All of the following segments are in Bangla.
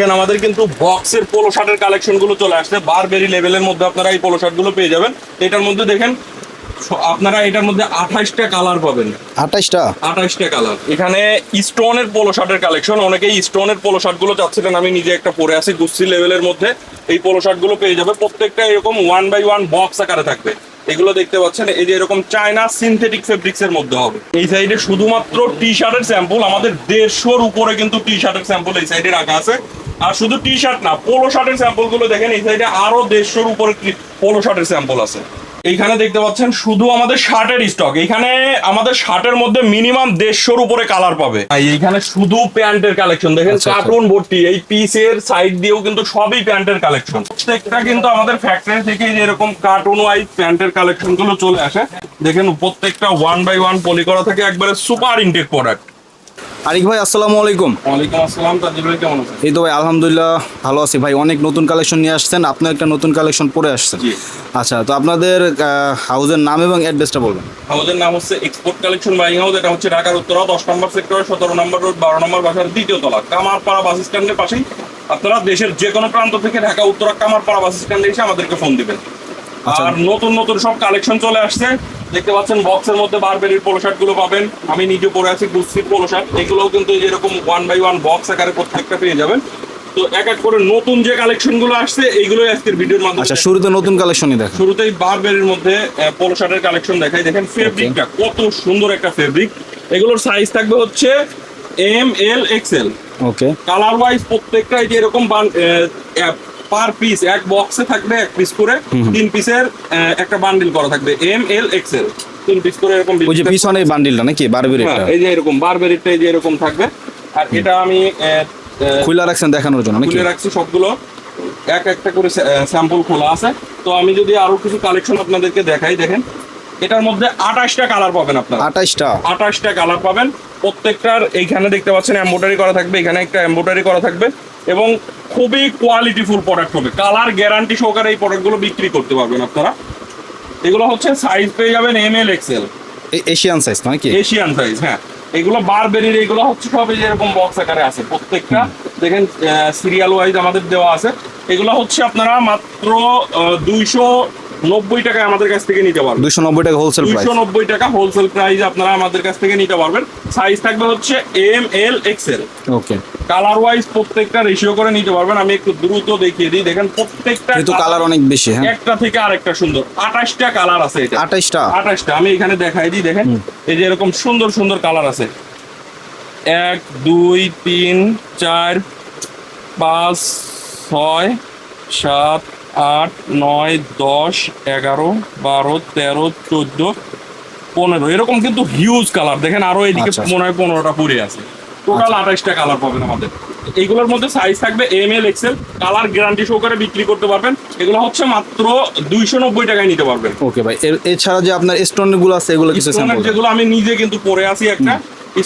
দেখেন আমাদের কিন্তু বক্সের পোলো শার্টের কালেকশনগুলো চলে আসছে। বারবেরি লেভেলের মধ্যে আপনারা এই পোলো শার্টগুলো পেয়ে যাবেন। এটার মধ্যে দেখেন আপনারা এটার মধ্যে আঠাশটা কালার পাবেন। আঠাশটা আঠাশটা কালার এখানে স্টোনের পোলো শার্টের কালেকশন অনেকেই স্টোনের পোলো শার্টগুলো চাচ্ছিলেন আমি নিজে একটা পরে আছি গুস্সি লেভেলের মধ্যে। এই পোলো শার্টগুলো পেয়ে যাবে। প্রত্যেকটা এরকম ওয়ান বাই ওয়ান বক্স আকারে থাকবে। এগুলো দেখতে পাচ্ছেন, এই যে এরকম চায়না সিনথেটিক ফেব্রিক্স এর মধ্যে হবে। এই সাইডে শুধুমাত্র টি শার্টের স্যাম্পল আমাদের দেড়শোর উপরে কিন্তু টি শার্টের স্যাম্পল এই সাইডে রাখা আছে। আর শুধু টি শার্ট না পোলো শার্টের স্যাম্পলগুলো দেখেন, এই সাইডে আরও দেড়শোর উপরে পোলো শার্টের স্যাম্পল আছে। এইখানে দেখতে পাচ্ছেন শুধু আমাদের শার্টের স্টক এখানে আমাদের শার্টের মধ্যে মিনিমাম দেড়শোর উপরে কালার পাবে। এইখানে শুধু প্যান্টের কালেকশন দেখেন আচ্ছা, আচ্ছা। কার্টুন ভর্তি এই পিসের সাইড দিয়েও কিন্তু সবই প্যান্টের কালেকশন প্রত্যেকটা কিন্তু আমাদের ফ্যাক্টরি থেকে এরকম কার্টুন ওয়াইজ প্যান্টের কালেকশনগুলো চলে আসে। দেখেন প্রত্যেকটা ওয়ান বাই ওয়ান পলি করা থাকে একবারে সুপার ইনটেক প্রোডাক্ট আরিক ভাই আসসালামু আলাইকুম। ওয়ালাইকুম আসসালাম তাজিল ভাই কেমন আছেন? এই তো ভাই আলহামদুলিল্লাহ ভালো আছি ভাই। অনেক নতুন কালেকশন নিয়ে আসছেন আপনি একটা নতুন কালেকশন পরে আসছেন। জি। আচ্ছা তো আপনাদের হাউজের নাম এবং অ্যাড্রেসটা বলবেন। আমাদের নাম হচ্ছে এক্সপোর্ট কালেকশন বাইং হাউস এটা হচ্ছে ঢাকার উত্তরা দশ নম্বর সেক্টর সতেরো নম্বর রোড বারো নম্বর বাসার দ্বিতীয় তলা কামারপাড়া বাস স্ট্যান্ডের পাশেই। আপনারা দেশের যে কোনো প্রান্ত থেকে ঢাকা উত্তরা কামারপাড়া বাস স্ট্যান্ডে এসে আমাদেরকে ফোন দিবেন। আচ্ছা। আর নতুন নতুন সব কালেকশন চলে আসছে। দেখতে পাচ্ছেন বক্সের মধ্যে বারবেরির পোলো শার্টগুলো পাবেন। আমি নিজে পরে আছি গুস্তির পোলো শার্ট এগুলোও কিন্তু এই যে এরকম ওয়ান বাই ওয়ান বক্স আকারে প্রত্যেকটা পেয়ে যাবেন। তো এক এক করে নতুন যে কালেকশনগুলো আসছে এইগুলোই আজকের ভিডিওর মাধ্যমে আচ্ছা শুরুতে নতুন কালেকশনই দেখেন। শুরুতেই বারবেরির মধ্যে পোলো শার্টের কালেকশন দেখাই। দেখেন ফেব্রিকটা কত সুন্দর একটা ফেব্রিক এগুলোর সাইজ থাকবে হচ্ছে M L XL okay colour wise প্রত্যেকটা এই যে এরকম পার পিস এক বক্সে থাকবে এক পিস করে তিন পিসের একটা বান্ডিল করা থাকবে এম এল এক্সেল তিন পিস করে এরকম ওই যে পিছনে বান্ডিলটা নাকি বারবির হ্যাঁ, এই যে এরকম বারবেরিটা এই যে এরকম থাকবে। আর এটা আমি খুলে রাখছেন দেখানোর জন্য নাকি? খুলে রাখছি সবগুলো। এক একটা করে স্যাম্পল খোলা আছে। তো আমি যদি আরও কিছু কালেকশন আপনাদেরকে দেখাই দেখেন। এটার মধ্যে আঠাশটা কালার পাবেন আপনারা। আঠাশটা? আঠাশটা কালার পাবেন। প্রত্যেকটার এইখানে দেখতে পাচ্ছেন এম্বোটারি করা থাকবে এখানে একটা এম্বোটারি করা থাকবে। এবং খুবই কোয়ালিটিফুল প্রোডাক্ট হবে। কালার গ্যারান্টি সহকারে এই প্রোডাক্টগুলো বিক্রি করতে পারবেন আপনারা। এগুলো হচ্ছে সাইজ পেয়ে যাবেন M L XL Asian size নাকি? এশিয়ান সাইজ হ্যাঁ। এগুলো বারবেরির এগুলো হচ্ছে সব যেরকম বক্স আকারে আছে। প্রত্যেকটা দেখেন সিরিয়াল ওয়াইজ আমাদের দেওয়া আছে। এগুলো হচ্ছে আপনারা মাত্র দুইশো নব্বই টাকায় আমাদের কাছ থেকে নিতে পারবেন। দুইশো নব্বই টাকা হোলসেল দুইশো নব্বই টাকা হোলসেল প্রাইস আপনারা আমাদের কাছ থেকে নিতে পারবেন। সাইজ থাকবে হচ্ছে M L XL okay colour wise প্রত্যেকটা রেশিও করে নিতে পারবেন। আমি একটু দ্রুত দেখিয়ে দিই। দেখেন প্রত্যেকটা কিন্তু কালার অনেক বেশি হ্যাঁ। একটা থেকে আরেকটা সুন্দর। আঠাশটা কালার আছে এটা। আঠাশটা? আঠাশটা। আমি এখানে দেখাই দিই দেখেন। এই যে এরকম সুন্দর সুন্দর কালার আছে। এক দুই তিন চার পাঁচ ছয় সাত আট নয় দশ এগারো বারো তেরো চোদ্দ পনেরো। এরকম কিন্তু হিউজ কালার দেখেন আরও এদিকে আচ্ছা, আচ্ছা। মনে হয় পনেরোটা পড়ে আছে। টোটাল আঠাশটা কালার পাবেন আমাদের। এইগুলোর মধ্যে সাইজ থাকবে M L XL colour guarantee সহকারে বিক্রি করতে পারবেন। এগুলো হচ্ছে মাত্র দুইশো নব্বই টাকায় নিতে পারবেন। ওকে ভাই। এছাড়া যে আপনার স্টোনগুলো আছে এগুলো কিছু যেগুলো আমি নিজে কিন্তু পরে আছি একটা।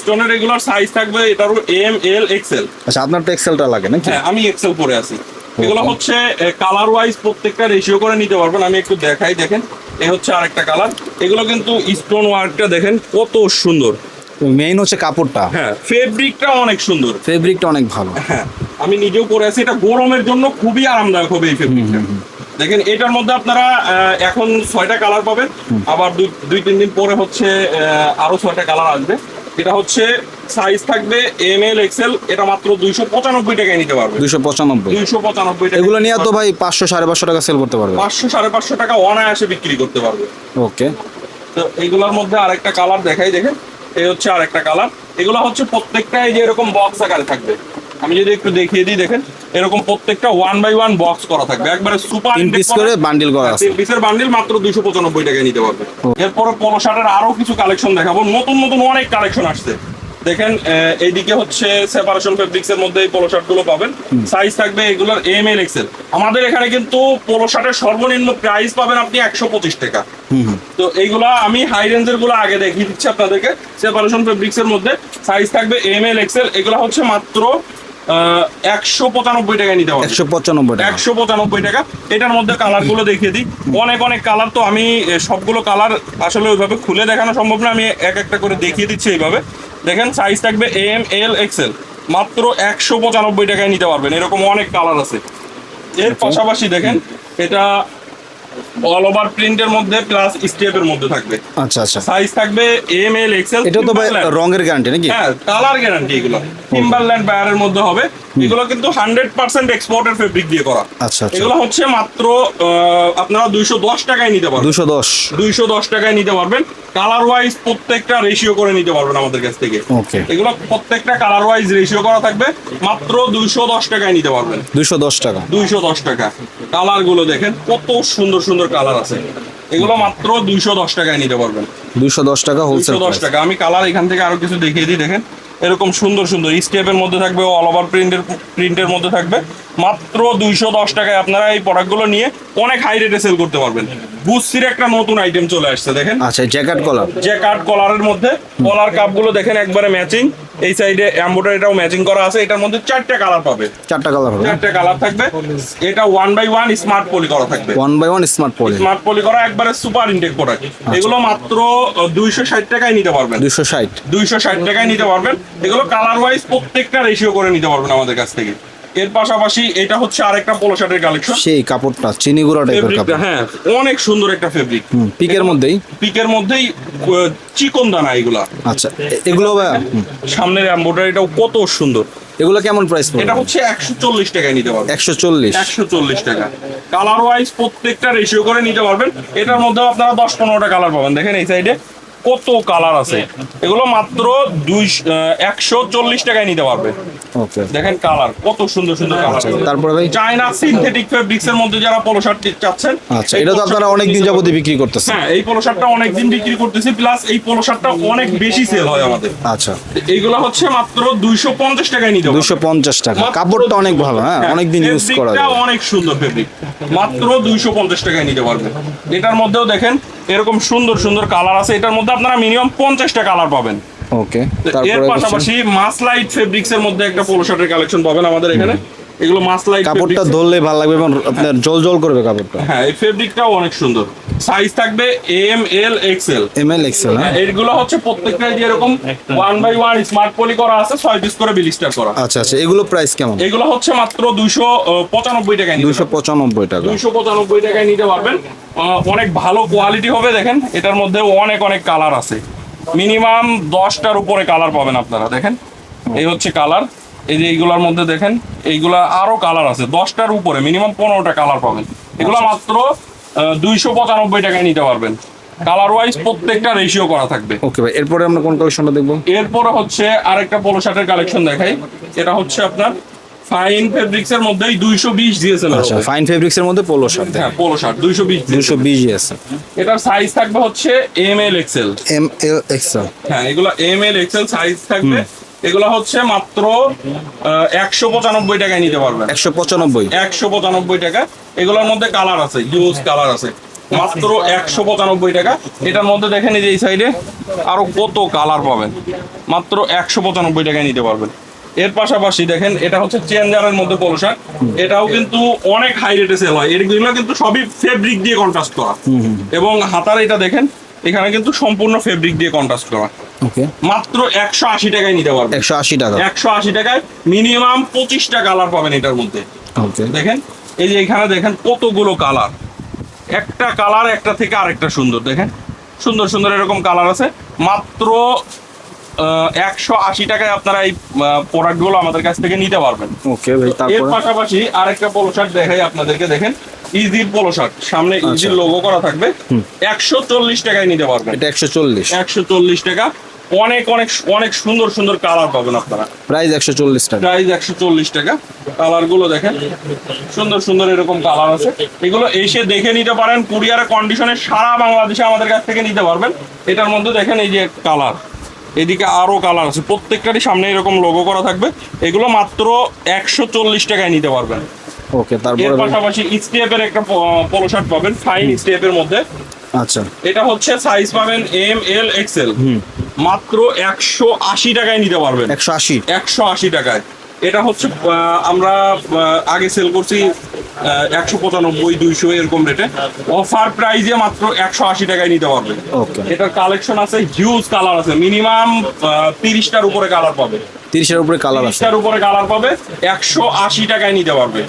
স্টোনের এগুলোর সাইজ থাকবে এটারও এম এল এক্সেল আচ্ছা আপনার টেক্সেলটা লাগে নাকি? হ্যাঁ আমি এক্সেল পরে আছি। এগুলো হচ্ছে কালার ওয়াইজ প্রত্যেকটা রেশিও করে নিতে পারবেন। আমি একটু দেখাই দেখেন। এ হচ্ছে আরেকটা কালার এগুলো কিন্তু স্টোন ওয়ার্কটা দেখেন কত সুন্দর। মেইন হচ্ছে কাপড়টা। হ্যাঁ ফেব্রিকটা অনেক সুন্দর। ফেব্রিকটা অনেক ভালো। হ্যাঁ আমি নিজেও পরে আছি। এটা গরমের জন্য খুবই আরামদায়ক হবে এই ফেব্রিকটা দেখেন এটার মধ্যে আপনারা এখন ছয়টা কালার পাবেন। আবার দুই তিন দিন পরে হচ্ছে আরও ছয়টা কালার আসবে। এটা হচ্ছে সাইজ থাকবে এম এল এক্সেল এটা মাত্র দুইশো পঁচানব্বই টাকায় নিতে পারবে। দুইশো পঁচানব্বই। দুইশো পঁচানব্বই টাকা এগুলো নিয়ে তো ভাই পাঁচশো সাড়ে পাঁচশো টাকা সেল করতে পারবে। পাঁচশো সাড়ে পাঁচশো টাকা অনায়াসে বিক্রি করতে পারবে। ওকে। তো এইগুলোর মধ্যে আরেকটা কালার দেখাই দেখেন। এই হচ্ছে আরেকটা কালার এগুলো হচ্ছে প্রত্যেকটাই যে এরকম বক্স আকারে থাকবে। আমি যদি একটু দেখিয়ে দিই দেখেন। এরকম প্রত্যেকটা ওয়ান বাই ওয়ান বক্স করা থাকবে। একবারে সুপার তিন পিস করে বান্ডিল করা আছে। তিন পিসের বান্ডিল মাত্র দুইশো পঁচানব্বই টাকায় নিতে পারবে। এরপরে পলো শার্টের আরও কিছু কালেকশন দেখাবো। নতুন নতুন অনেক কালেকশন আসছে। দেখেন এইদিকে হচ্ছে সেপারেশন ফেব্রিক্স এর মধ্যে এই পোলো শার্টগুলো পাবেন। সাইজ থাকবে এগুলোর এম এল এক্সেল আমাদের এখানে কিন্তু পোলো শার্টের সর্বনিম্ন প্রাইস পাবেন আপনি একশো পঁচিশ টাকা। তো এইগুলা আমি হাই রেঞ্জেরগুলো আগে দেখিয়ে দিচ্ছি আপনাদেরকে। সেপারেশন ফেব্রিক্স এর মধ্যে সাইজ থাকবে এম এল এক্সেল এগুলো হচ্ছে মাত্র একশো পঁচানব্বই টাকায় নিতে পারবেন একশো পঁচানব্বই টাকা। একশো পঁচানব্বই টাকা। এটার মধ্যে কালারগুলো দেখিয়ে দিই। অনেক অনেক কালার তো আমি সবগুলো কালার আসলে ওইভাবে খুলে দেখানো সম্ভব না। আমি এক একটা করে দেখিয়ে দিচ্ছি এইভাবে। দেখেন সাইজ থাকবে এম এল এক্সেল মাত্র একশো পঁচানব্বই টাকায় নিতে পারবেন। এরকম অনেক কালার আছে। এর পাশাপাশি দেখেন এটা অল ওভার প্রিন্টের মধ্যে প্লাস স্টেপের মধ্যে থাকবে। আচ্ছা আচ্ছা। সাইজ থাকবে এম এল এক্সেল এটা তো ভাই রঙের গ্যারান্টি নাকি? হ্যাঁ কালার গ্যারান্টি এগুলো। টিম্বারল্যান্ড বায়ারের মধ্যে হবে। এগুলো কিন্তু হান্ড্রেড পার্সেন্ট এক্সপোর্টের ফেব্রিক দিয়ে করা। আচ্ছা আচ্ছা। এগুলো হচ্ছে মাত্র আপনারা দুইশো দশ টাকায় নিতে পারবেন। দুশো দশ। দুইশো দশ টাকায় নিতে পারবেন। কালার ওয়াইজ প্রত্যেকটা রেশিও করে নিতে পারবেন আমাদের কাছ থেকে। ওকে এগুলো প্রত্যেকটা কালার ওয়াইজ রেশিও করা থাকবে। মাত্র দুইশো দশ টাকায় নিতে পারবেন। দুশো দশ টাকা। দুইশো দশ টাকা। কালারগুলো দেখেন কত সুন্দর সুন্দর কালার আছে। এগুলো মাত্র দুইশো দশ টাকায় নিতে পারবেন। দুইশো দশ টাকা হোলসেল দশ টাকা। আমি কালার এখান থেকে আরও কিছু দেখিয়ে দিই দেখেন। এরকম সুন্দর সুন্দর স্টেপের মধ্যে থাকবে অল ওভার প্রিন্টের প্রিন্টের মধ্যে থাকবে। মাত্র দুইশো দশ টাকায় আপনারা এই প্রোডাক্টগুলো নিয়ে অনেক হাই রেটে সেল করতে পারবেন। বুসির একটা নতুন আইটেম চলে আসছে দেখেন। আচ্ছা জ্যাকেট কলার যে কাট কলারের মধ্যে কলার কাপগুলো দেখেন একবারে ম্যাচিং এই সাইডে এমব্রয়ডারিটাও ম্যাচিং করা আছে এটার মধ্যে চারটে কালার পাবে। চারটা কালার হবে চারটে কালার থাকবে। এটা one by one smart poly করা থাকবে। One by one smart poly smart poly করা একবারে সুপার ইনটেক প্রোডাক্ট এগুলো মাত্র দুইশো ষাট টাকায় নিতে পারবেন। দুশো ষাট। দুইশো ষাট টাকায় নিতে পারবেন। এগুলো কালার ওয়াইজ প্রত্যেকটা রেশিও করে নিতে পারবেন আমাদের কাছ থেকে। এর পাশাপাশি এটা হচ্ছে আরেকটা পোলো শার্টের কালেকশন সেই কাপড়টা চিনি গুঁড়া টাইপের কাপড়। হ্যাঁ অনেক সুন্দর একটা ফেব্রিক পিকের মধ্যেই? পিকের মধ্যেই চিকন দানা এগুলা। আচ্ছা এগুলো সামনের এমব্রয়ডারিটাও কত সুন্দর। এগুলো কেমন প্রাইস পড়বে? এটা হচ্ছে একশো চল্লিশ টাকায় নিতে পারবেন। একশো চল্লিশ। একশো চল্লিশ টাকা। কালার ওয়াইজ প্রত্যেকটা রেশিও করে নিতে পারবেন। এটার মধ্যে আপনারা দশ পনেরোটা কালার পাবেন। দেখেন এই সাইডে কত কালার আছে? এগুলো মাত্র দুই একশো চল্লিশ টাকায় নিতে পারবে। দেখেন কালার কত সুন্দর সুন্দর কালার। তারপরে ভাই? চায়না সিনথেটিক ফেব্রিক্স এর মধ্যে যারা পোলো শার্ট চাচ্ছেন আচ্ছা এটা তো আপনারা অনেক দিন বিক্রি করতেছেন। হ্যাঁ এই পোলো শার্টটা অনেক দিন বিক্রি করতেছি প্লাস এই পোলো শার্টটা অনেক বেশি সেল হয় আমাদের। আচ্ছা। এইগুলো হচ্ছে মাত্র দুইশো পঞ্চাশ টাকায় নিতে পারবেন। দুশো পঞ্চাশ টাকা। মাত্র- কাপড়টা অনেক ভালো হ্যাঁ হ্যাঁ, অনেক দিন ইউজ করা যায়। অনেক সুন্দর ফেব্রিক মাত্র দুইশো পঞ্চাশ টাকায় নিতে পারবে। এটার মধ্যেও দেখেন এরকম সুন্দর সুন্দর কালার আছে। এটার মধ্যে আপনারা মিনিমাম পঞ্চাশটা কালার পাবেন। ওকে এর পাশাপাশি মাস লাইট ফেব্রিক্স এর মধ্যে একটা পোলো শার্টের কালেকশন পাবেন আমাদের এখানে। এগুলো মাসলাইট কাপড়টা ধরলে ভালো লাগবে এবং আপনার জল জল করবে কাপড়টা। হ্যাঁ এই ফেব্রিকটাও অনেক সুন্দর। সাইজ থাকবে M L XL M L XL হ্যাঁ? এইগুলো হচ্ছে প্রত্যেকটাই যে এরকম one by one smart poly করা আছে ছয় পিস করে বিলিস্টার করা। আচ্ছা আচ্ছা এগুলো প্রাইস কেমন? এগুলো হচ্ছে মাত্র দুইশো পঁচানব্বই টাকায় দুশো পঁচানব্বই টাকা। দুইশো পঁচানব্বই টাকায় নিতে পারবেন। আহ, অনেক ভালো কোয়ালিটি হবে দেখেন। এটার মধ্যে অনেক অনেক কালার আছে। মিনিমাম দশটার উপরে কালার পাবেন আপনারা দেখেন। এই হচ্ছে কালার এই যে এইগুলোর মধ্যে দেখেন এইগুলা আরও কালার আছে। দশটার উপরে মিনিমাম পনেরোটা কালার পাবেন। এগুলো মাত্র দুইশো পঁচানব্বই টাকায় নিতে পারবেন। কালার ওয়াইজ প্রত্যেকটা রেশিও করা থাকবে। ওকে ভাই এরপরে আমরা কোন কালেকশনটা দেখব? এরপরে হচ্ছে আরেকটা পোলো শার্টের কালেকশন দেখাই। এটা হচ্ছে আপনার ফাইন ফেব্রিক্স এর মধ্যেই দুইশো বিশ দিয়েছেন আচ্ছা ফাইন ফেব্রিক্স এর মধ্যে পোলো শার্ট হ্যাঁ পোলো শার্ট দুইশো বিশ দুশো বিশ আছে এটার সাইজ থাকবে হচ্ছে M L XL M L XL হ্যাঁ এগুলো এম এল এক্সেল সাইজ থাকবে। এগুলো হচ্ছে মাত্র একশো পঁচানব্বই টাকায় নিতে পারবেন। একশো পঁচানব্বই? একশো পঁচানব্বই টাকা। এগুলোর মধ্যে কালার আছে ইউজ কালার আছে। মাত্র একশো পঁচানব্বই টাকা। এটার মধ্যে দেখেন এই যে এই সাইডে আরও কত কালার পাবেন। মাত্র একশো পঁচানব্বই টাকায় নিতে পারবেন। এর পাশাপাশি দেখেন এটা হচ্ছে চেঞ্জারের মধ্যে পোলো এটাও কিন্তু অনেক হাই রেটে সেল হয়। এগুলো কিন্তু সবই ফেব্রিক দিয়ে কন্ট্রাস্ট করা। এবং হাতার এটা দেখেন এখানে কিন্তু সম্পূর্ণ ফেব্রিক দিয়ে কন্ট্রাস্ট করা। মাত্র একশো আশি টাকায় নিতে পারবেন। একশো আশি টাকা। একশো আশি টাকায় মিনিমাম পঁচিশটা কালার পাবেন এটার মধ্যে। দেখেন এই যে এখানে দেখেন কতগুলো কালার একটা কালার একটা থেকে আরেকটা সুন্দর দেখেন। সুন্দর সুন্দর এরকম কালার আছে। মাত্র একশো আশি টাকায় আপনারা এই প্রোডাক্টগুলো আমাদের কাছ থেকে নিতে পারবেন। ওকে ভাই এর পাশাপাশি আরেকটা পোলো শার্ট দেখাই আপনাদেরকে দেখেন। ইজির পোলো শার্ট সামনে ইজির লোগো করা থাকবে। একশো চল্লিশ টাকায় নিতে পারবেন। এটা একশো চল্লিশ। একশো চল্লিশ টাকা। অনেক অনেক অনেক সুন্দর সুন্দর কালার পাবেন আপনারা। প্রাইস একশো চল্লিশ টাকা। প্রাইস একশো চল্লিশ টাকা। কালারগুলো দেখেন। সুন্দর সুন্দর এরকম কালার আছে। এগুলো এসে দেখে নিতে পারেন। কুরিয়ারের কন্ডিশনে সারা বাংলাদেশে আমাদের কাছ থেকে নিতে পারবেন। এটার মধ্যে দেখেন এই যে কালার এদিকে আরও কালার আছে। প্রত্যেকটারই সামনে এরকম লোগো করা থাকবে। এগুলো মাত্র একশো চল্লিশ টাকায় নিতে পারবেন। ওকে তারপরে পাশাপাশি স্টেপের একটা পোলো শার্ট পাবেন ফাইন স্টেপের মধ্যে। আচ্ছা। এটা হচ্ছে সাইজ পাবেন এম এল এক্সেল মাত্র একশো আশি টাকায় নিতে পারবেন। একশো আশি। একশো আশি টাকায়। এটা হচ্ছে আমরা আগে সেল করছি একশো পঁচানব্বই দুইশো এরকম রেটে অফার প্রাইজে মাত্র একশো আশি টাকায় নিতে পারবে ওকে এটার কালেকশন আছে হিউজ কালার আছে। মিনিমাম তিরিশটার উপরে কালার পাবে। তিরিশের উপরে কালার তিরিশটার উপরে কালার পাবে একশো আশি টাকায় নিতে পারবে।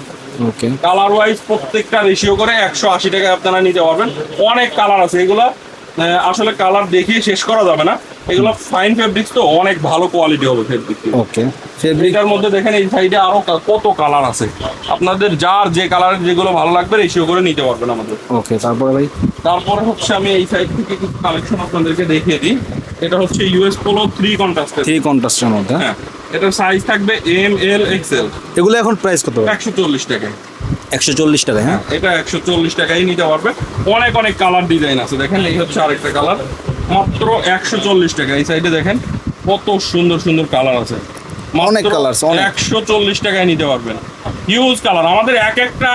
ওকে কালার ওয়াইজ প্রত্যেকটা রেশিও করে একশো আশি টাকায় আপনারা নিতে পারবেন। অনেক কালার আছে এগুলো। আসলে কালার দেখিয়ে শেষ করা যাবে না। এগুলো ফাইন ফেব্রিক্স তো অনেক ভালো কোয়ালিটি হবে ফেব্রিক ওকে ফেব্রিক এটার মধ্যে দেখেন এই সাইডে আরও কত কালার আছে। আপনাদের যার যে কালারের যেগুলো ভালো লাগবে রেশিও করে নিতে পারবেন আমাদের। ওকে তারপরে ভাই? তারপরে হচ্ছে আমি এই সাইড থেকে কিছু কালেকশন আপনাদেরকে দেখিয়ে দিই। এটা হচ্ছে ইউএস পোলো থ্রি কন্ট্রাস্টের থ্রি কন্ট্রাস্টের মধ্যে। হ্যাঁ। এটার সাইজ থাকবে এম এল এক্সেল এগুলো এখন প্রাইস কত? একশো চল্লিশ টাকায় একশো চল্লিশ টাকা হ্যাঁ? এটা একশো চল্লিশ টাকায় নিতে পারবে। অনেক অনেক কালার ডিজাইন আছে দেখেন এই হচ্ছে আরেকটা কালার মাত্র একশো চল্লিশ টাকা এই সাইডে দেখেন কত সুন্দর সুন্দর কালার আছে। অনেক অনেক। একশো চল্লিশ টাকায় নিতে পারবেন। হিউজ কালার আমাদের এক একটা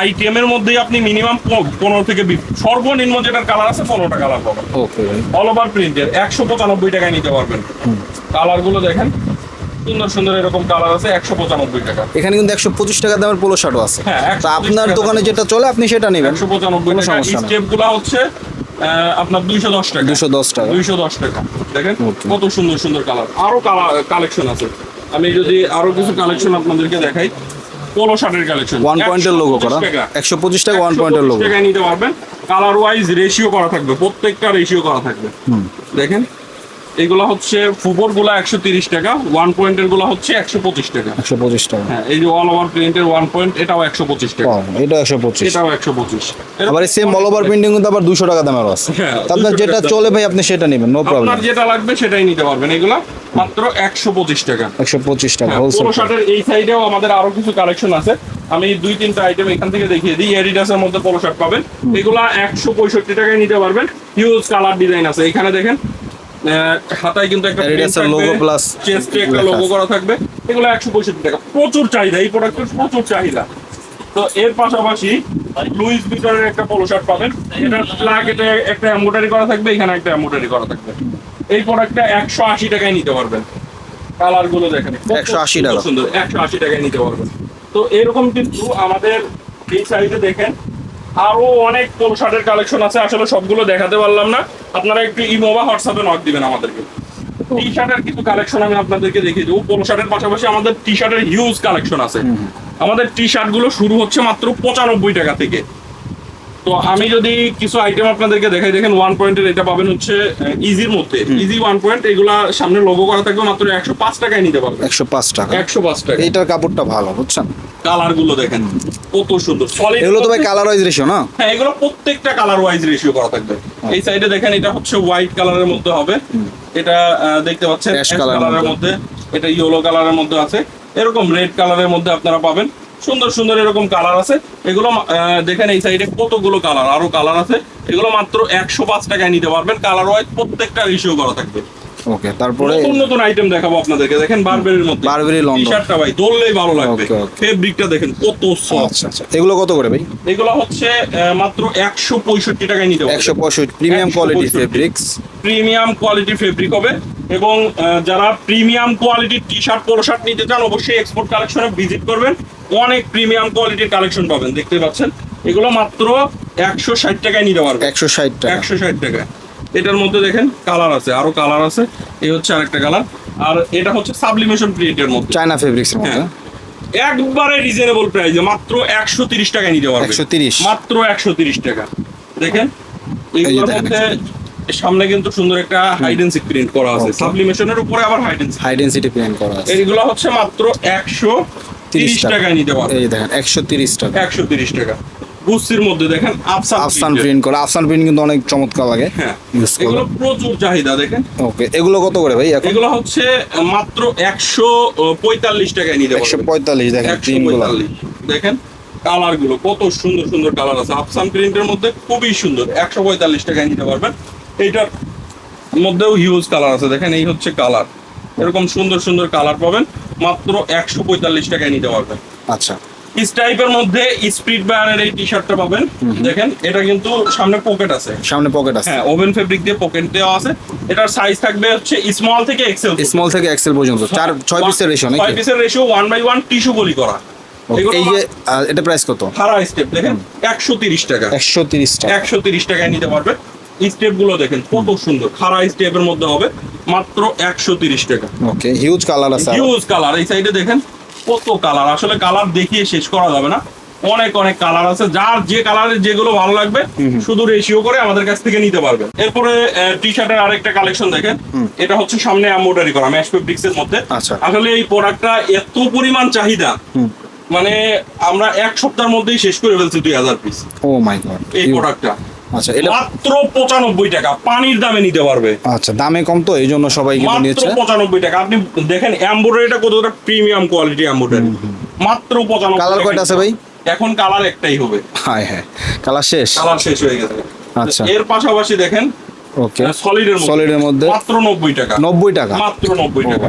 আইটেমের মধ্যেই আপনি মিনিমাম পনেরো থেকে সর্বনিম্ন যেটার কালার আছে পনেরোটা কালার পাবেন। ওকে অল ওভার প্রিন্টের একশো পঁচানব্বই টাকায় নিতে পারবেন। কালারগুলো দেখেন সুন্দর সুন্দর এরকম কালার আছে একশো পঁচানব্বই টাকা। এখানে কিন্তু একশো পঁচিশ টাকা দামের পোলো শার্টও আছে। হ্যাঁ, 125 তা আপনার দোকানে যেটা চলে আপনি সেটা নেবেন। একশো পঁচানব্বই টাকা। হচ্ছে আপনার দুইশো দশ টাকা। দুশো দশ টাকা। দুইশো দশ টাকা। দেখেন কত সুন্দর সুন্দর কালার আরও কালেকশন আছে। আমি যদি আরও কিছু কালেকশন আপনাদেরকে দেখাই পোলো শার্টের কালেকশন ওয়ান পয়েন্টের লোগো করা। একশো পঁচিশ টাকা। ওয়ান পয়েন্টের লোগো নিতে পারবেন। কালার ওয়াইজ রেশিও করা থাকবে। প্রত্যেকটা রেশিও করা থাকবে। দেখেন এগুলা হচ্ছে ফুবরগুলা একশো তিরিশ টাকা ওয়ান পয়েন্টেরগুলা হচ্ছে একশো পঁচিশ টাকা। একশো পঁচিশ টাকা। হ্যাঁ এই যে অল ওভার প্রিন্টের ওয়ান পয়েন্ট এটাও একশো পঁচিশ টাকা। এটা একশো পঁচিশ। এটাও একশো পঁচিশ। আবার সেম অল ওভার প্রিন্টিং কিন্তু আবার দুশো টাকা দামেরও আছে। হ্যাঁ, আপনার যেটা চলে ভাই আপনি সেটা নেবেন নো প্রবলেম আপনার যেটা লাগবে সেটাই নিতে পারবেন। এগুলা মাত্র একশো পঁচিশ টাকা। একশো পঁচিশ টাকা হ্যাঁ, হোলসেল শার্টের এই সাইডেও আমাদের আরও কিছু কালেকশন আছে। আমি দুই তিনটা আইটেম এখান থেকে দেখিয়ে দিই। এডিডাসের মধ্যে পোলো শার্ট পাবেন। এগুলা একশো পঁয়ষট্টি টাকায় নিতে পারবেন। হিউজ কালার ডিজাইন আছে। এখানে দেখেন হাতায় কিন্তু একটা এর logo চেস্টে একটা লোগো করা থাকবে এগুলো একশো পঁয়ষট্টি টাকা। প্রচুর চাহিদা এই প্রোডাক্টের প্রচুর চাহিদা। তো এর পাশাপাশি লুইস ভিতরের একটা পোলো শার্ট পাবেন। এটার প্লাগ এটা একটা এমব্রয়ডারি করা থাকবে এখানে একটা এমব্রয়ডারি করা থাকবে। এই প্রোডাক্টটা একশো আশি টাকায় নিতে পারবেন। কালারগুলো দেখেন কত 180 টাকা। সুন্দর একশো আশি টাকায় নিতে পারবেন। তো এরকম কিন্তু আমাদের এই সাইডে দেখেন আরও অনেক পোলো শার্টের কালেকশন আছে আসলে সবগুলো দেখাতে পারলাম না। আপনারা একটু ইমো বা হোয়াটসঅ্যাপে নক দিবেন আমাদেরকে। টি শার্টের কিছু কালেকশন আমি আপনাদেরকে দেখিয়ে দেবো। পোলো শার্টের পাশাপাশি আমাদের টি শার্টের হিউজ কালেকশন আছে। আমাদের টি শার্টগুলো শুরু হচ্ছে মাত্র পঁচানব্বই টাকা থেকে। তো আমি যদি কিছু আইটেম আপনাদেরকে দেখাই দেখেন ওয়ান পয়েন্টের এটা পাবেন হচ্ছে ইজির মধ্যে। ইজি ওয়ান পয়েন্ট এগুলা সামনে লোগো করা থাকবে মাত্র একশো পাঁচ টাকায় নিতে পারবেন। একশো পাঁচ টাকা। একশো পাঁচ টাকা। এইটার কাপড়টা ভালো বুঝছেন? কালারগুলো দেখেন কত সুন্দর। সলিড এগুলো তো ভাই কালার ওয়াইজ রেশিও না? হ্যাঁ এগুলো প্রত্যেকটা কালার ওয়াইজ রেশিও করা থাকবে। এই সাইডে দেখেন এটা হচ্ছে হোয়াইট কালারের মধ্যে হবে। এটা দেখতে পাচ্ছেন অ্যাশ এর কালারের মধ্যে। এটা ইয়েলো কালারের মধ্যে আছে। এরকম রেড কালারের মধ্যে আপনারা পাবেন। সুন্দর সুন্দর এরকম কালার আছে। এগুলো দেখেন এই সাইডে কতগুলো কালার আরও কালার আছে। এগুলো মাত্র একশো পাঁচ টাকায় নিতে পারবেন। কালার ওয়াইজ প্রত্যেকটা রেশিও করা থাকবে। ওকে তারপরে নতুন নতুন আইটেম দেখাবো আপনাদেরকে। দেখেন বারবেরির মধ্যে। বারবেরি টি লন্ডন শার্টটা ভাই ধরলেই ভালো লাগবে। Okay, okay. ফেব্রিকটা দেখেন কত সফট আচ্ছা আচ্ছা। এগুলো কত করে ভাই? এগুলো হচ্ছে মাত্র একশো পঁয়ষট্টি টাকায় নিতে পারবেন প্রিমিয়াম কোয়ালিটি ফেব্রিক্স প্রিমিয়াম কোয়ালিটির ফেব্রিক হবে। এবং যারা প্রিমিয়াম কোয়ালিটির টি শার্ট পোলো শার্ট নিতে চান অবশ্যই এক্সপোর্ট কালেকশনে ভিজিট করবেন। অনেক প্রিমিয়াম কোয়ালিটির কালেকশন পাবেন দেখতে পাচ্ছেন? এগুলো মাত্র একশো ষাট টাকায় নিতে পারবেন। একশো ষাট টাকা। একশো ষাট টাকায় এটার মধ্যে দেখেন কালার আছে আরও কালার আছে। এই হচ্ছে আরেকটা কালার আর এটা হচ্ছে সাবলিমেশন প্রিন্টের মধ্যে। চায়না ফেব্রিক্স হ্যাঁ। একবারে রিজনেবল প্রাইসে মাত্র একশো তিরিশ টাকায় নিতে পারবেন। 130 মাত্র একশো তিরিশ টাকা। দেখেন এগুলোর মধ্যে সামনে কিন্তু সুন্দর একটা হাইডেন্সিক প্রিন্ট করা আছে। সাবলিমেশনের উপরে আবার হাইডেন্সিক হাই ডেন্সিটি প্রিন্ট করা আছে। এইগুলো হচ্ছে মাত্র একশো তিরিশ তিরিশ টাকা। টাকায় নিতে পারবেন। এই দেখেন একশো তিরিশ টাকা। একশো তিরিশ টাকা। গুস্তির মধ্যে দেখেন আফসান আফসান। প্রিন্ট করা আফসান প্রিন্ট কিন্তু অনেক চমৎকার লাগে। হ্যাঁ এগুলো প্রচুর চাহিদা দেখেন। ওকে এগুলো কত করে ভাই এখন? এগুলো হচ্ছে মাত্র একশো পঁয়তাল্লিশ টাকায় নিতে একশো পঁয়তাল্লিশ দেখেন প্রিন্টগুলো দেখেন কালারগুলো কত সুন্দর সুন্দর কালার আছে। আফসান প্রিন্টের মধ্যে খুবই সুন্দর একশো পঁয়তাল্লিশ টাকায় নিতে পারবেন। এইটার মধ্যেও হিউজ কালার আছে দেখেন এই হচ্ছে কালার এরকম সুন্দর সুন্দর কালার পাবেন। মাত্র একশো পঁয়তাল্লিশ টাকায় নিতে পারবেন। আচ্ছা। টাইপের মধ্যে স্পিড বায়ারের এই টি শার্টটা পাবেন দেখেন এটা কিন্তু সামনে পকেট আছে। সামনে পকেট আছে। হ্যাঁ ওভেন ফেব্রিক দিয়ে পকেট দেওয়া আছে। এটার সাইজ থাকবে হচ্ছে স্মল থেকে এক্সেল স্মল থেকে এক্সেল পর্যন্ত। চার ছয় পিসের রেশিও ছয় পিসের ratio one by one tissue poly করা। এই যে এটা প্রাইস কত? হারা স্টেপ দেখেন একশো তিরিশ টাকা। একশো তিরিশ টাকা। একশো তিরিশ টাকায় নিতে পারবে। স্টেপগুলো দেখেন কত সুন্দর। খাড়া স্টেপের মধ্যে হবে মাত্র একশো তিরিশ টাকা। ওকে হিউজ কালার আছে হিউজ কালার এই সাইডে দেখেন কত কালার আসলে কালার দেখিয়ে শেষ করা যাবে না। অনেক অনেক কালার আছে। যার যে কালারের যেগুলো ভালো লাগবে শুধু রেশিও করে আমাদের কাছ থেকে নিতে পারবেন। এরপরে টি শার্টের আরেকটা কালেকশন দেখেন। এটা হচ্ছে সামনে এমব্রয়ডারি করা ম্যাশ ফেব্রিক্স এর মধ্যে। আচ্ছা। আসলে এই প্রোডাক্টটা এত পরিমাণ চাহিদা। মানে আমরা এক সপ্তাহের মধ্যেই শেষ করে ফেলছি দুই হাজার পিস ও মাই গড এই প্রোডাক্টটা আচ্ছা এটা মাত্র পঁচানব্বই টাকা। পানির দামে নিতে পারবে। আচ্ছা দামে কম তো এই জন্য সবাই কিন্তু নিয়েছে পঁচানব্বই টাকা। আপনি দেখেন এম্বোডারিটা কতটা প্রিমিয়াম কোয়ালিটি এম্বোডারি মাত্র পঁচানব্বই কালার কয়টা আছে ভাই? এখন কালার একটাই হবে। হ্যাঁ হ্যাঁ কালার শেষ। কালার শেষ হয়ে গেছে। আচ্ছা। এর পাশাপাশি দেখেন ওকে সলিডের মধ্যে। সলিডের মধ্যে। মাত্র নব্বই টাকা। নব্বই টাকা। মাত্র নব্বই Oh টাকা।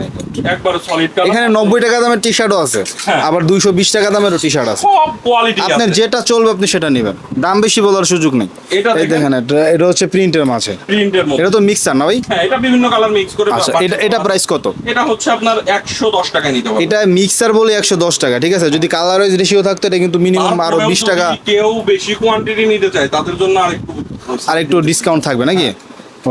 একবার সলিড কালার এখানে নব্বই টাকা দামের টি শার্টও আছে। হ্যাঁ। আবার দুইশো বিশ টাকা দামেরও টি শার্ট আছে। সব কোয়ালিটি আপনার যেটা চলবে আপনি সেটা নেবেন। দাম বেশি বলার সুযোগ নেই। এটা দেখেন। এটা- হচ্ছে প্রিন্টের মাঝে। প্রিন্টের মধ্যে। এটা তো মিক্সার না ভাই? হ্যাঁ এটা বিভিন্ন কালার মিক্স করে আচ্ছা এটা এটা প্রাইস কত? এটা হচ্ছে আপনার একশো দশ টাকা নিতে হবে। এটা মিক্সার বলে একশো দশ টাকা ঠিক আছে? যদি কালার ওয়াইজ রেশিও থাকতো এটা কিন্তু মিনিমাম আরও তারপরেও বিশ যদি টাকা কেউ বেশি কোয়ান্টিটি নিতে চায় তাদের জন্য আরেকটু আর একটু ডিসকাউন্ট থাকবে নাকি?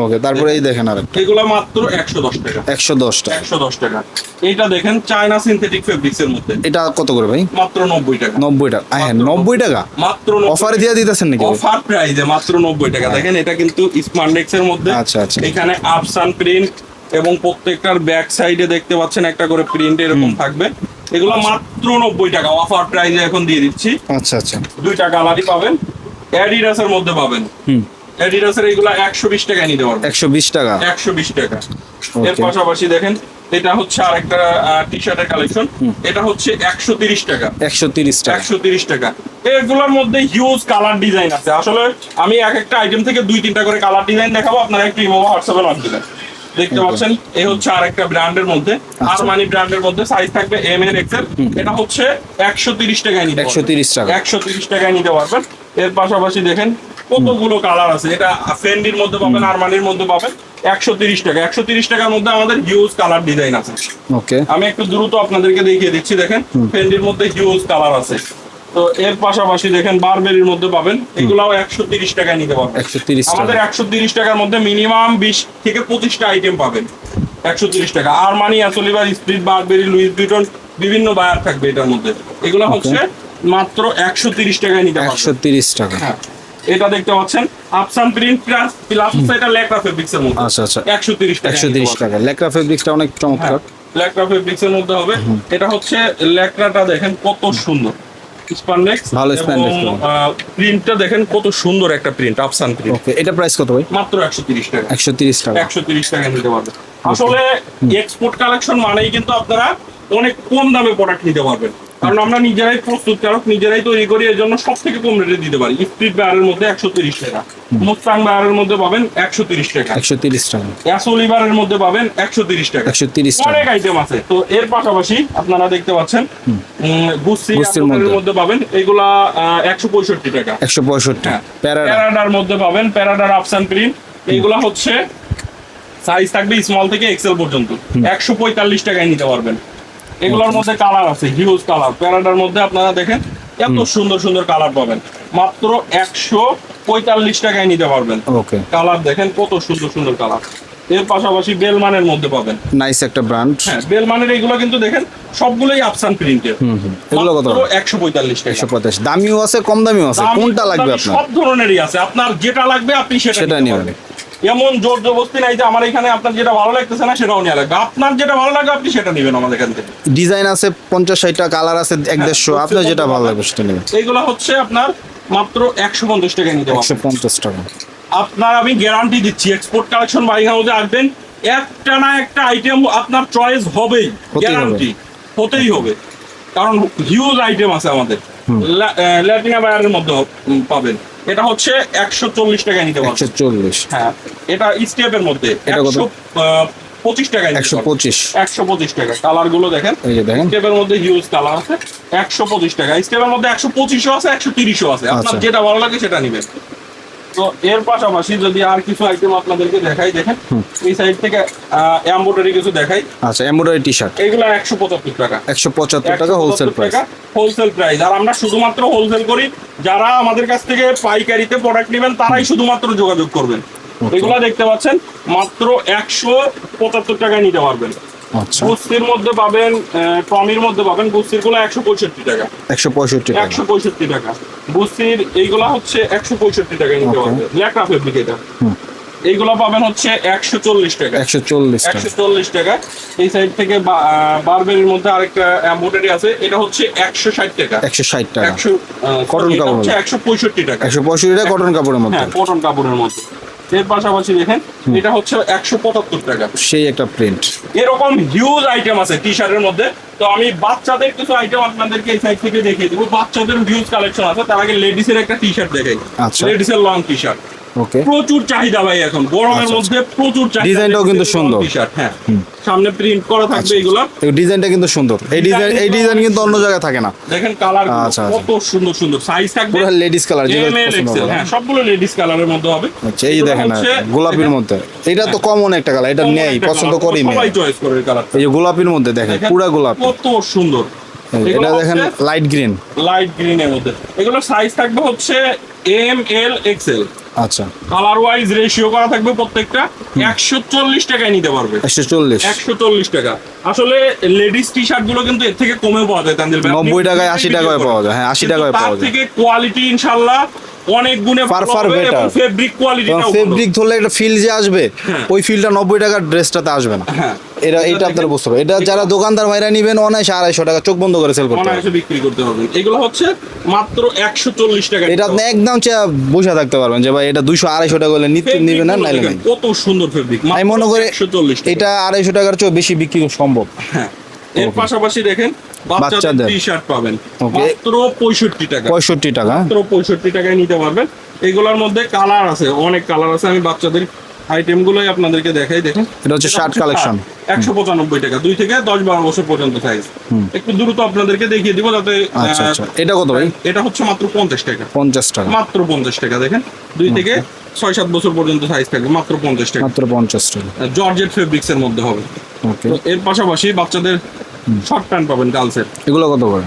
ওকে তারপরে এই দেখেন আর একটা এগুলো মাত্র একশো দশ টাকা। একশো দশ টাকা। একশো দশ টাকা। এইটা দেখেন চায়না সিনথেটিক ফেব্রিক্স এর মধ্যে। এটা কত করে ভাই? মাত্র নব্বই টাকা। নব্বই টাকা। হ্যাঁ নব্বই টাকা? মাত্র অফারে দিয়ে দিতেছেন নাকি? অফার প্রাইজে মাত্র নব্বই টাকা। দেখেন এটা কিন্তু স্মার্টেক্স এর মধ্যে। আচ্ছা, আচ্ছা। এখানে আপসান প্রিন্ট এবং প্রত্যেকটার ব্যাক সাইডে দেখতে পাচ্ছেন একটা করে প্রিন্ট এরকম থাকবে। এগুলো মাত্র নব্বই টাকা। অফার প্রাইজে এখন দিয়ে দিচ্ছি। আচ্ছা আচ্ছা। দুইটা কালারই পাবেন। অ্যাডিডাস এর মধ্যে পাবেন। হুম। অ্যাডিডাস এর এগুলো একশো বিশ টাকায় নিতে পারবেন একশো বিশ টাকা। একশো বিশ টাকা। এর পাশাপাশি দেখেন এটা হচ্ছে আরেকটা টি শার্টের কালেকশন এটা হচ্ছে একশো তিরিশ টাকা। একশো তিরিশ টাকা। একশো তিরিশ টাকা। এগুলোর মধ্যে হিউজ কালার ডিজাইন আছে। আসলে আমি এক একটা আইটেম থেকে দুই তিনটা করে কালার ডিজাইন দেখাবো আপনারা একটু ইমো হোয়াটসঅ্যাপে নক দিবেন। দেখতে পাচ্ছেন এই হচ্ছে আরেকটা ব্র্যান্ডের মধ্যে আচ্ছা। আরমানি ব্র্যান্ডের মধ্যে সাইজ থাকবে এম এর এক্সেল এটা হচ্ছে একশো তিরিশ টাকায় নিতে একশো তিরিশ টাকা। একশো তিরিশ টাকায় নিতে পারবেন এর পাশাপাশি দেখেন কতগুলো কালার আছে? এটা ফ্রেন্ডির মধ্যে পাবেন আরমানির মধ্যে পাবেন একশো তিরিশ টাকা। একশো তিরিশ টাকার মধ্যে আমাদের হিউজ কালার ডিজাইন আছে। ওকে আমি একটু দ্রুত আপনাদেরকে দেখিয়ে দিচ্ছি দেখেন। ফেন্ডির মধ্যে হিউজ কালার আছে। তো এর পাশাপাশি দেখেন বারবেরির মধ্যে পাবেন এগুলাও একশো তিরিশ টাকায় নিতে পারবেন। একশো তিরিশ আমাদের একশো তিরিশ টাকার মধ্যে মিনিমাম বিশ থেকে পঁচিশটা আইটেম পাবেন। একশো তিরিশ টাকা। আরমানি অ্যাসোলিভার স্প্রিট বারবেরি লুইস ভিটন বিভিন্ন বায়ার থাকবে এটার মধ্যে। এগুলো হচ্ছে মাত্র একশো তিরিশ টাকায় নিতে একশো তিরিশ টাকা। হ্যাঁ। এটা দেখতে পাচ্ছেন। আপসান প্রিন্ট প্লাস প্লাস এটা লেকরা ফেব্রিক্স এর মধ্যে। আচ্ছা আচ্ছা। একশো তিরিশ টাকা। একশো তিরিশ টাকা। লেকরা ফেব্রিক্সটা অনেক চমৎকার। ল্যাকড়া ফেব্রিক্স এর মধ্যে হবে। এটা হচ্ছে ল্যাকড়াটা দেখেন কত সুন্দর। স্পান্ডেক্স ভালো spandex প্রিন্টটা দেখেন কত সুন্দর একটা প্রিন্ট আফসান প্রিন্ট ওকে এটা প্রাইস কত ভাই? মাত্র একশো তিরিশ টাকা। একশো তিরিশ টাকা। একশো তিরিশ টাকা নিতে পারবেন। আসলে এক্সপোর্ট কালেকশন মানেই কিন্তু আপনারা অনেক কম দামে প্রোডাক্ট নিতে পারবেন। কারণ আমরা নিজেরাই প্রস্তুতকারক নিজেরাই তৈরি করি এর জন্য সব থেকে কম রেটে দিতে পারি। স্পিড বায়ারের মধ্যে একশো তিরিশ টাকা। মুস্তাং বায়ারের মধ্যে পাবেন একশো তিরিশ টাকা। একশো তিরিশ টাকা। অ্যাসোলিভারের মধ্যে পাবেন একশো তিরিশ টাকা। একশো তিরিশ টাকা। অনেক আইটেম আছে। তো এর পাশাপাশি আপনারা দেখতে পাচ্ছেন গুস্তির মধ্যে। পাবেন এগুলা একশো পঁয়ষট্টি টাকা। একশো পঁয়ষট্টি। প্যারাডা প্যারাডার মধ্যে পাবেন প্যারাডার আপসান প্রিন্ট এইগুলা হচ্ছে সাইজ থাকবে স্মল থেকে এক্সেল পর্যন্ত। একশো পঁয়তাল্লিশ টাকায় নিতে পারবেন। এগুলোর মধ্যে কালার আছে হিউজ কালার প্যারাডার মধ্যে আপনারা দেখেন এত সুন্দর সুন্দর কালার পাবেন। মাত্র একশো পঁয়তাল্লিশ টাকায় নিতে পারবেন। ওকে। কালার দেখেন কত সুন্দর সুন্দর কালারের পাশাপাশি বেলমানের মধ্যে পাবেন। নাইস একটা ব্র্যান্ড হ্যাঁ বেলমানের এগুলো কিন্তু দেখেন সবগুলোই আপসান প্রিন্টের হুম হুম। এগুলো কত? একশো পঁয়তাল্লিশ টাকা। একশো পঁচাশি দামিও আছে কম দামিও আছে। কোনটা লাগবে আপনার? সব ধরনেরই আছে। আপনার যেটা লাগবে আপনি সেটা নেবেন। এমন জোর জবস্তি নাই যে আমার এখানে আপনার যেটা ভালো লাগতেছে না সেটাও নেওয়া লাগবে। আপনার যেটা ভালো লাগবে আপনি সেটা নেবেন আমাদের এখান থেকে। ডিজাইন আছে পঞ্চাশ ষাটটা কালার আছে এক হ্যাঁ, দেড়শো। আপনার যেটা ভালো লাগবে সেটা নেবেন। এইগুলো হচ্ছে আপনার মাত্র একশো পঞ্চাশ টাকা নিতে একশো পঞ্চাশ টাকা। আপনার আমি গ্যারান্টি দিচ্ছি এক্সপোর্ট কালেকশন বাইক হাউসে আসবেন একটা না একটা আইটেম আপনার চয়েস হবেই গ্যারান্টি হতেই হবে। কারণ হিউজ আইটেম আছে আমাদের। ল্যাটিনা বায়ারের মধ্যে পাবেন। এটা হচ্ছে একশো চল্লিশ টাকায় নিতে একশো চল্লিশ। হ্যাঁ এটা স্টেপের মধ্যে। এটা কত? পঁচিশ টাকায় একশো পঁচিশ। একশো পঁচিশ টাকা। কালারগুলো দেখেন। এই যে দেখেন। স্টেপের মধ্যে হিউজ কালার আছে। একশো পঁচিশ টাকা। স্টেপের মধ্যে একশো পঁচিশও আছে একশো তিরিশও আছে। আপনার আচ্ছা। যেটা ভালো লাগে সেটা নিবেন। তো এর পাশাপাশি যদি আর কিছু আইটেম আপনাদেরকে দেখাই দেখেন এই সাইড থেকে এম্বোটারি কিছু দেখাই। আচ্ছা এমব্রয়ডারি টি শার্ট এগুলো একশো পঁচাত্তর টাকা একশো পঁচাত্তর টাকা হোলসেল প্রাইস হোলসেল প্রাইস আর আমরা শুধুমাত্র হোলসেল করি যারা আমাদের কাছ থেকে পাইকারিতে প্রোডাক্ট নেবেন তারাই শুধুমাত্র যোগাযোগ করবেন। এগুলা দেখতে পাচ্ছেন মাত্র একশো পঁচাত্তর টাকায় নিতে পারবেন। আচ্ছা গুস্তির মধ্যে পাবেন টমির মধ্যে পাবেন। গুস্তিরগুলো একশো পঁয়ষট্টি টাকা। একশো পঁয়ষট্টি একশো পঁয়ষট্টি টাকা। এইগুলা হচ্ছে একশো পঁয়ষট্টি নিতে ল্যাকড়া ফেব্রিক এটা। হুম। পাবেন হচ্ছে একশো চল্লিশ টাকা। একশো চল্লিশ একশো চল্লিশ টাকা। এই সাইড থেকে বারবেরির মধ্যে আরেকটা এম্বোটারি আছে। এটা হচ্ছে একশো ষাট টাকা। একশো ষাট টাকা। একশো এটা কাপড় একশো পঁয়ষট্টি টাকা। একশো পঁয়ষট্টি টাকা কটন কাপড়ের মধ্যে। হ্যাঁ কটন কাপড়ের মধ্যে। এর পাশাপাশি দেখেন এটা হচ্ছে একশো পঁচাত্তর টাকা। সেই একটা প্রিন্ট এরকম হিউজ আইটেম আছে টি শার্টের মধ্যে। তো আমি বাচ্চাদের কিছু আইটেম আপনাদেরকে এই সাইড থেকে দেখিয়ে দেবো। বাচ্চাদের হিউজ কালেকশন আছে। তার আগে লেডিস এর একটা টি শার্ট দেখাই। লেডিসের লং টি শার্ট ওকে প্রচুর চাহিদা ভাই এখন গরমের আচ্ছা, মধ্যে প্রচুর চাহিদা ডিজাইনটাও কিন্তু সুন্দর। হ্যাঁ। সামনে প্রিন্ট করা থাকবে এগুলা। ডিজাইনটা কিন্তু সুন্দর। এই ডিজাইন এই ডিজাইন কিন্তু অন্য জায়গায় থাকে না। দেখেন কালার আচ্ছা, আচ্ছা। কত সুন্দর সুন্দর। সাইজ থাকবে পুরো লেডিস কালার পছন্দ হ্যাঁ সবগুলো লেডিস কালারের মধ্যে হবে। আচ্ছা এই দেখেন গোলাপির মধ্যে। এটা তো কমন একটা কালার এটা নেই পছন্দ করি সবাই চয়েস করে কালার এই যে গোলাপির মধ্যে দেখেন পুরা গোলাপ। কত সুন্দর। এটা দেখেন লাইট গ্রিন লাইট গ্রিন এর মধ্যে। এগুলো সাইজ থাকবে হচ্ছে এম এল এক্সেল আচ্ছা। কালার ওয়াইজ রেশিও করা থাকবে প্রত্যেকটা। একশো চল্লিশ টাকায় নিতে পারবে। একশো চল্লিশ। একশো চল্লিশ টাকা। আসলে লেডিস টি শার্টগুলো কিন্তু এর থেকে কমেও পাওয়া যায় তানজিল ভাই। নব্বই টাকায় আশি টাকায় পাওয়া যায়। হ্যাঁ আশি টাকায় পাওয়া যায়। থেকে কোয়ালিটি ইনশাল্লাহ অনেক গুণে হবে এবং better. ফেব্রিক কোয়ালিটি ফেব্রিক ধরলে একটা ফিল যে আসবে হ্যাঁ। ওই ফিলটা নব্বই টাকার ড্রেসটাতে আসবে না। হ্যাঁ। এটা এটা আপনারা বুঝতে পারবেন। এটা যারা দোকানদার ভাইরা নিবেন অনায়াসে আড়াইশো টাকা চোখ বন্ধ করে সেল করতে অনায়াসে বিক্রি করতে পারবেন এগুলো হচ্ছে মাত্র একশো চল্লিশ টাকা এটা আপনি একদম বসে থাকতে পারবেন যে ভাই এটা দুইশো আড়াইশো টাকা হলে নিতে নিবে না নাইলে নাই। কত সুন্দর ফেব্রিক আমি মনে করি এটা আড়াইশো টাকার চেয়ে বেশি বিক্রি সম্ভব। হ্যাঁ এর পাশাপাশি দেখেন বাচ্চাদের। টি শার্ট পাবেন. মাত্র পঁয়ষট্টি টাকা। পঁয়ষট্টি টাকা। মাত্র পঁয়ষট্টি টাকায় নিতে পারবেন। এগুলোর মধ্যে কালার আছে অনেক কালার আছে। আমি বাচ্চাদের আইটেম গুলোই আপনাদেরকে দেখাই দেখেন। এটা হচ্ছে শার্ট কালেকশন একশো পঁচানব্বই টাকা দুই থেকে দশ বারো বছর পর্যন্ত সাইজ একটু দ্রুত আপনাদেরকে দেখিয়ে দিব যাতে আচ্ছা আচ্ছা। এটা কত ভাই? এটা হচ্ছে মাত্র পঞ্চাশ টাকা। পঞ্চাশ টাকা। মাত্র পঞ্চাশ টাকা দেখেন। দুই থেকে ছয় সাত বছর পর্যন্ত সাইজ থাকবে মাত্র পঞ্চাশ টাকা। মাত্র পঞ্চাশ টাকা। জর্জেট ফেব্রিক্স এর মধ্যে হবে। এর পাশাপাশি বাচ্চাদের শর্ট প্যান্ট পাবেন গার্লসের এগুলো কত করে?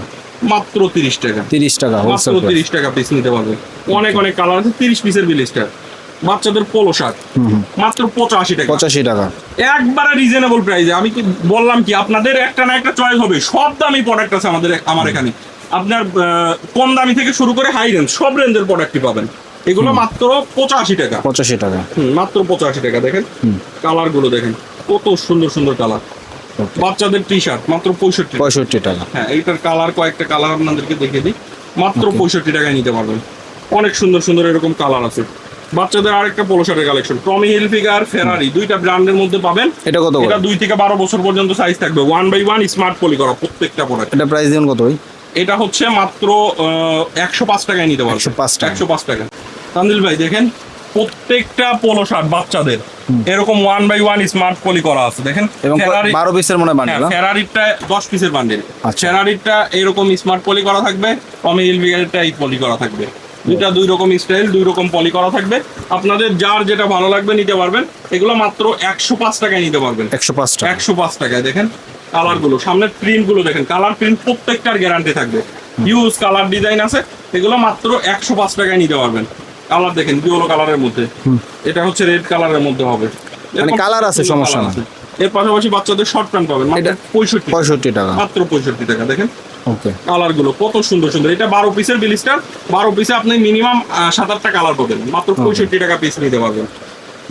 মাত্র তিরিশ টাকা। তিরিশ টাকা মাত্র তিরিশ টাকা পিস নিতে পারবেন অনেক অনেক কালার আছে তিরিশ পিসের বিলিস্টার বাচ্চাদের পোলো শার্ট মাত্র পঁচাশি টাকা। পঁচাশি টাকা। একবারে রিজনেবল প্রাইসে আমি কি বললাম কি আপনাদের একটা না একটা চয়েস হবে। সব দামি প্রোডাক্ট আছে আমাদের আমার এখানে। আপনার কম দামি থেকে শুরু করে হাই রেঞ্জ সব রেঞ্জের প্রোডাক্টই পাবেন। এগুলো মাত্র পঁচাশি টাকা। পঁচাশি টাকা। হুম, মাত্র পঁচাশি টাকা দেখেন। কালারগুলো দেখেন কত সুন্দর সুন্দর কালার বাচ্চাদের টি শার্ট মাত্র পঁয়ষট্টি পঁয়ষট্টি টাকা। হ্যাঁ এইটার কালার কয়েকটা কালার আপনাদেরকে দেখিয়ে দিই। মাত্র পঁয়ষট্টি টাকায় নিতে পারবেন। অনেক সুন্দর সুন্দর এরকম কালার আছে। বাচ্চাদের আরেকটা পোলো শার্টের কালেকশন টমি হিলফিগার ফেরারি দুইটা ব্র্যান্ডের মধ্যে পাবেন। এটা কত এটা দুই থেকে বারো বছর পর্যন্ত সাইজ থাকবে। One by one smart poly করা প্রত্যেকটা প্রোডাক্ট এটা প্রাইস দিন কত এটা হচ্ছে মাত্র একশো পাঁচ টাকায় নিতে পারবেন। 105 টাকা। একশো পাঁচ টাকা। তানজিল ভাই দেখেন প্রত্যেকটা পোলো শার্ট বাচ্চাদের। এরকম one by one smart poly করা আছে। দেখেন বারো পিসের মনে হয় বান্ডিল হ্যাঁ, ফেরারিটা দশ পিসের বান্ডেল। ফেরারিটা এরকম স্মার্ট পলি করা থাকবে। টমি হিলফিগারটা এই পলি করা থাকবে। দুইটা দুই রকম স্টাইল দুই রকম পলি করা থাকবে। আপনাদের যার যেটা ভালো লাগবে নিতে পারবেন। এগুলো মাত্র একশো পাঁচ টাকায় নিতে পারবেন। একশো পাঁচ টাকা। একশো পাঁচ টাকায় দেখেন কালারগুলো সামনের প্রিন্টগুলো দেখেন। কালার প্রিন্ট প্রত্যেকটার গ্যারান্টি থাকবে। ইউজ কালার ডিজাইন আছে। এগুলো মাত্র একশো পাঁচ টাকায় নিতে পারবেন। কালার দেখেন বিওলো কালারের মধ্যে। এটা হচ্ছে রেড কালারের মধ্যে হবে। মানে কালার আছে, সমস্যা না। এর পাশাপাশি বাচ্চাদের শর্ট প্যান্ট পাবেন। মাত্র এটা পঁয়ষট্টি পঁয়ষট্টি টাকা। মাত্র পঁয়ষট্টি টাকা দেখেন। কালারগুলো কত সুন্দর সুন্দর। এটা বারো পিসের বিলিস্টার। বারো পিসে আপনি মিনিমাম সাত আটটা কালার পাবেন। মাত্র পঁয়ষট্টি টাকা পিস নিতে পারবেন।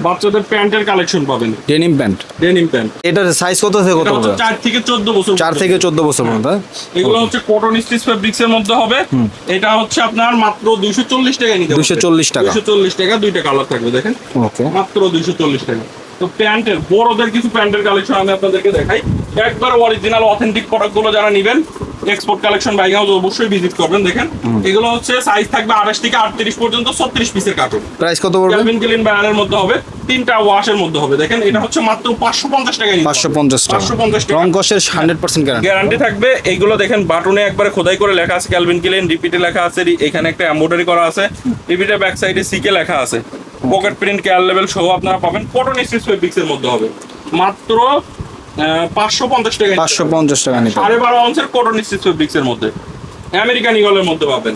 বাচ্চাদের প্যান্টের কালেকশন পাবেন। ডেনিম প্যান্ট ডেনিম প্যান্ট এটার সাইজ কত থেকে কত হবে? চার থেকে চোদ্দ বছর চার থেকে চোদ্দ বছর পর্যন্ত হ্যাঁ? এগুলো হচ্ছে কটন স্টিচ ফেব্রিক্স এর মধ্যে হবে। এটা হচ্ছে আপনার মাত্র দুইশো চল্লিশ টাকায় নিতে 240 টাকা। দুইশো চল্লিশ টাকা দুইটা কালার থাকবে দেখেন। ওকে। মাত্র দুইশো চল্লিশ টাকা। তো প্যান্টের বড়দের কিছু প্যান্টের কালেকশন আমি আপনাদেরকে দেখাই। একবার অরিজিনাল অথেন্টিক প্রোডাক্টগুলো যারা নিবেন এক্সপোর্ট কালেকশন বাইক হাউস অবশ্যই ভিজিট করবেন দেখেন। এগুলো হচ্ছে সাইজ থাকবে আঠাশ থেকে আটত্রিশ পর্যন্ত ছত্রিশ পিসের কার্টুন প্রাইস কত পড়বে? ক্যালভিন ক্লিন ব্যানারের মধ্যে হবে তিনটা ওয়াশের মধ্যে হবে দেখেন এটা হচ্ছে মাত্র পাঁচশো পঞ্চাশ টাকা পাঁচশো পঞ্চাশ টাকা। পাঁচশো পঞ্চাশ টাকা। রং কষের হান্ড্রেড পার্সেন্ট গ্যারান্টি গ্যারান্টি থাকবে এইগুলো দেখেন বাটনে একবারে খোদাই করে লেখা আছে ক্যালভিন কিলেন রিপিটে লেখা আছে এখানে একটা এমব্রয়ডারি করা আছে রিপিটের ব্যাক সাইডে সিকে লেখা আছে। পকেট প্রিন্ট কেয়ার লেভেল সহ আপনারা পাবেন কটন স্টিচ ফেব্রিক্স এর মধ্যে হবে। মাত্র পাঁচশো পঞ্চাশ টাকা পাঁচশো। পঞ্চাশ টাকা নিতে সাড়ে বারো আউন্সের কটন স্টিচ ফেব্রিক্স এর মধ্যে। আমেরিকান ইগলের মধ্যে পাবেন।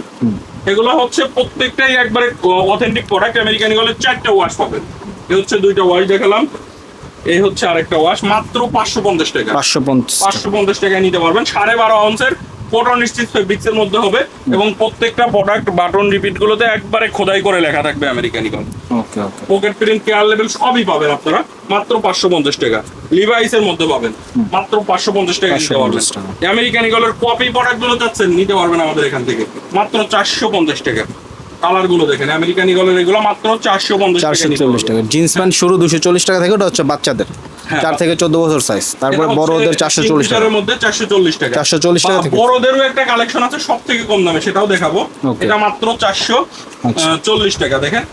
এগুলো হচ্ছে প্রত্যেকটাই একবারে অথেন্টিক প্রোডাক্ট আমেরিকান ইগলের চারটা ওয়াশ পাবেন। এই হচ্ছে দুইটা ওয়াশ দেখালাম। এই হচ্ছে আরেকটা ওয়াশ মাত্র পাঁচশো পঞ্চাশ টাকা। পাঁচশো পঞ্চাশ পাঁচশো পঞ্চাশ টাকায় নিতে পারবেন। সাড়ে বারো আউন্সের কটন স্টিচ ফেব্রিক্স এর মধ্যে হবে এবং প্রত্যেকটা প্রোডাক্ট বাটন রিপিট গুলোতে একবারে খোদাই করে লেখা থাকবে American okay pocket print care level সবই পাবেন আপনারা। মাত্র পাঁচশো পঞ্চাশ টাকা। লিভাইস এর মধ্যে পাবেন। মাত্র পাঁচশো পঞ্চাশ টাকা নিতে পারবেন। 550 টাকা। আমেরিকান ইগলের কপি প্রোডাক্টগুলো চাচ্ছেন নিতে পারবেন আমাদের এখান থেকে। মাত্র চারশো পঞ্চাশ টাকা। কালারগুলো দেখেন আমেরিকান ইগলের এগুলো মাত্র চারশো পঞ্চাশ টাকা। জিন্স প্যান্ট শুরু দুশো চল্লিশ টাকা থেকে ওটা হচ্ছে বাচ্চাদের। চার থেকে চোদ্দ বছর সাইজ তারপরে বড়দের চারশো চল্লিশ টাকা। তিন মধ্যে চারশো চল্লিশ টাকা। 440 টাকা বড়দেরও একটা কালেকশন আছে সব থেকে কম দামে সেটাও দেখাবো। এটা মাত্র চারশো আচ্ছা। চল্লিশ টাকা দেখেন।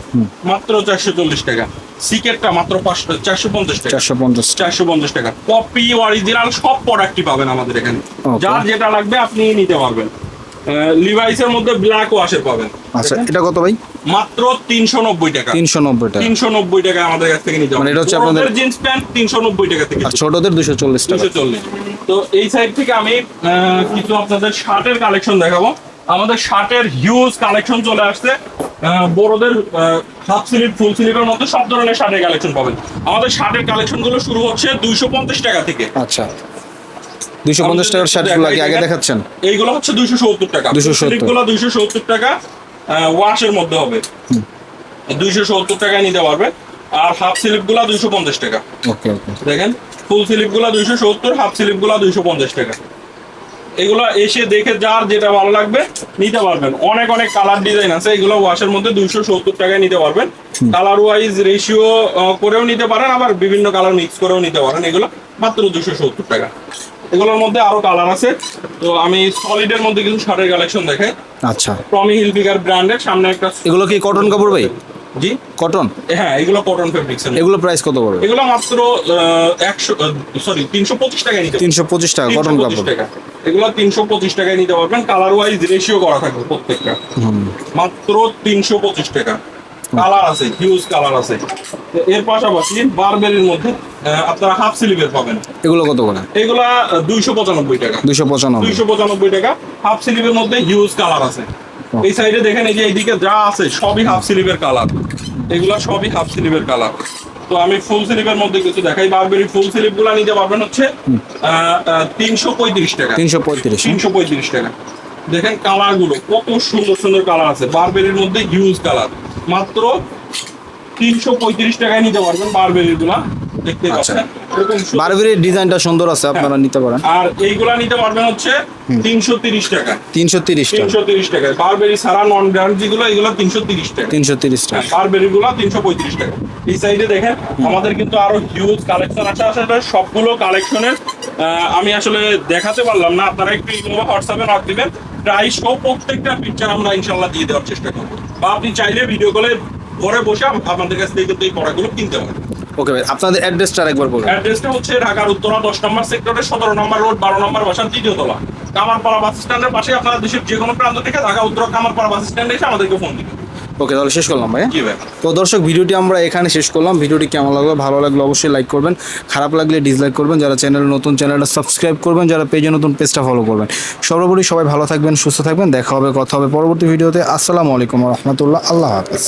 মাত্র চারশো চল্লিশ টাকা। সিকেটটা মাত্র পাঁচশো চারশো পঞ্চাশ টাকা। চারশো পঞ্চাশ চারশো পঞ্চাশ টাকা। কপি অরিজিনাল সব প্রোডাক্টই পাবেন আমাদের এখানে. যার যেটা লাগবে আপনি নিতে পারবেন। লিভাইসের মধ্যে ব্ল্যাক ওয়াশের পাবেন। আচ্ছা এটা কত ভাই? মাত্র তিনশো নব্বই টাকা। তিনশো নব্বই টাকা। তিনশো নব্বই টাকা আমাদের কাছ থেকে নিতে মানে এটা হচ্ছে আপনাদের- জিন্স প্যান্ট তিনশো নব্বই টাকা থেকে আর ছোটদের দুশো চল্লিশ টাকা। দুশো চল্লিশ। তো এই সাইড থেকে আমি কিছু আপনাদের শার্টের কালেকশন দেখাবো। আমাদের শার্টের হিউজ কালেকশন চলে আসছে। বড়দের হাফ স্লিপ ফুল স্লিপের মধ্যে সব ধরনের শার্টের কালেকশন পাবেন। আমাদের শার্টের কালেকশনগুলো শুরু হচ্ছে দুইশো পঞ্চাশ টাকা থেকে। আচ্ছা। দুশো পঞ্চাশ টাকার শার্টগুলো কি আগে দেখাচ্ছেন? এইগুলো হচ্ছে দুইশো সত্তর টাকা। 270 গুলো দুইশো সত্তর টাকা ওয়াশের মধ্যে হবে। দুইশো সত্তর টাকায় নিতে পারবে। আর হাফ স্লিপগুলা দুইশো পঞ্চাশ টাকা। ওকে ওকে। দেখেন ফুল স্লিপগুলা দুইশো সত্তর হাফ স্লিপগুলা দুইশো পঞ্চাশ টাকা। এগুলো এসে দেখে যার যেটা ভালো লাগবে নিতে পারবেন। অনেক অনেক কালার ডিজাইন আছে। এগুলো ওয়াশের মধ্যে দুইশো সত্তর টাকায় নিতে পারবেন। কালার ওয়াইজ রেশিও করেও নিতে পারেন। আবার বিভিন্ন কালার মিক্স করেও নিতে পারেন। এগুলো মাত্র দুশো সত্তর টাকা। এগুলোর মধ্যে আরও কালার আছে। তো আমি সলিডের মধ্যে কিছু শার্টের কালেকশন দেখে আচ্ছা। টমি হিলফিগার ব্র্যান্ডের সামনে একটা এগুলো কি কটন কাপড় ভাই? জি। কটন হ্যাঁ এগুলো কটন ফেব্রিক্স এগুলো প্রাইস কত পড়বে? এগুলো মাত্র একশো সরি তিনশো পঁচিশ টাকায় নিতে পারবেন। তিনশো পঁচিশ টাকা কটন কাপড়। এগুলো তিনশো পঁচিশ টাকায় নিতে পারবেন। কালার ওয়াইজ রেশিও করা থাকবে প্রত্যেকটা। মাত্র তিনশো পঁচিশ টাকা। কালার আছে হিউজ কালার আছে। এর পাশাপাশি বারবেরির মধ্যে আপনারা হাফ স্লিভের পাবেন। এগুলো কত করে? এগুলা দুইশো পঁচানব্বই টাকা। দুশো পঁচানব্বই। দুইশো পঁচানব্বই টাকা। হাফ স্লিভের মধ্যে হিউজ কালার আছে। এই সাইডে দেখেন এই যে এইদিকে যা আছে সবই হাফ স্লিভের কালার এগুলা সবই হাফ স্লিভের কালার তো আমি ফুল স্লিভের মধ্যে কিছু দেখাই। বারবেরি ফুল স্লিভগুলা নিতে পারবেন হচ্ছে তিনশো পঁয়ত্রিশ টাকা। তিনশো পঁয়ত্রিশ তিনশো পঁয়ত্রিশ টাকা। দেখেন কালারগুলো কত সুন্দর সুন্দর কালার আছে। বারবেরির মধ্যে হিউজ কালার মাত্র তিনশো পঁয়ত্রিশ টাকায় নিতে পারবেন বারবেরিরগুলা আচ্ছা। বারবেরির ডিজাইনটা সুন্দর আছে আপনারা নিতে পারেন। আর এইগুলা নিতে পারবেন হচ্ছে তিনশো তিরিশ টাকা। তিনশো তিরিশ টাকা। তিনশো তিরিশ টাকা। বারবেরি সারা নন ব্র্যান্ড যেগুলো এগুলো তিনশো তিরিশ টাকা। তিনশো তিরিশ টাকা। বারবেরি গুলো তিনশো পঁয়ত্রিশ টাকা। এই সাইডে দেখেন আমাদের কিন্তু আরও হিউজ কালেকশন আছে। আসলে সবগুলো কালেকশনের আমি আসলে দেখাতে পারলাম না। আপনারা একটু হোয়াটসঅ্যাপে নক দিবেন। প্রাইস সহ প্রত্যেকটা পিকচার আমরা ইনশাল্লাহ দিয়ে দেওয়ার চেষ্টা করব। বা আপনি চাইলে ভিডিও কলে ঘরে বসে আপ- আপনাদের কাছ থেকে কিন্তু এই প্রোডাক্টগুলো কিনতে পারেন। ওকে ভাই আপনাদের অ্যাড্রেসটা একবার বলবেন অ্যাড্রেসটা হচ্ছে ঢাকার উত্তরা দশ নম্বর সেক্টরের সতেরো নম্বর রোড বারো নম্বর বাসার তৃতীয় তলা। কামারপাড়া বাস স্ট্যান্ডের পাশে আপনারা দেশের যে কোনো প্রান্ত থেকে ঢাকা উত্তরা কামারপাড়া বাস স্ট্যান্ডে এসে আমাদেরকে ফোন দিবেন। ওকে তাহলে শেষ করলাম ভাই জি ভাই। তো দর্শক ভিডিওটি আমরা এখানে শেষ করলাম। ভিডিওটি কেমন লাগল? ভালো লাগল অবশ্যই লাইক করবেন। খারাপ লাগলে ডিসলাইক করবেন। যারা চ্যানেল নতুন চ্যানেলটা সাবস্ক্রাইব করবেন। যারা পেজে নতুন পেজটা ফলো করবেন। সর্বোপরি সবাই ভালো থাকবেন সুস্থ থাকবেন। দেখা হবে কথা হবে পরবর্তী ভিডিওতে। আসসালামু আলাইকুম রহমতুল্লাহ। আল্লাহ হাফেজ।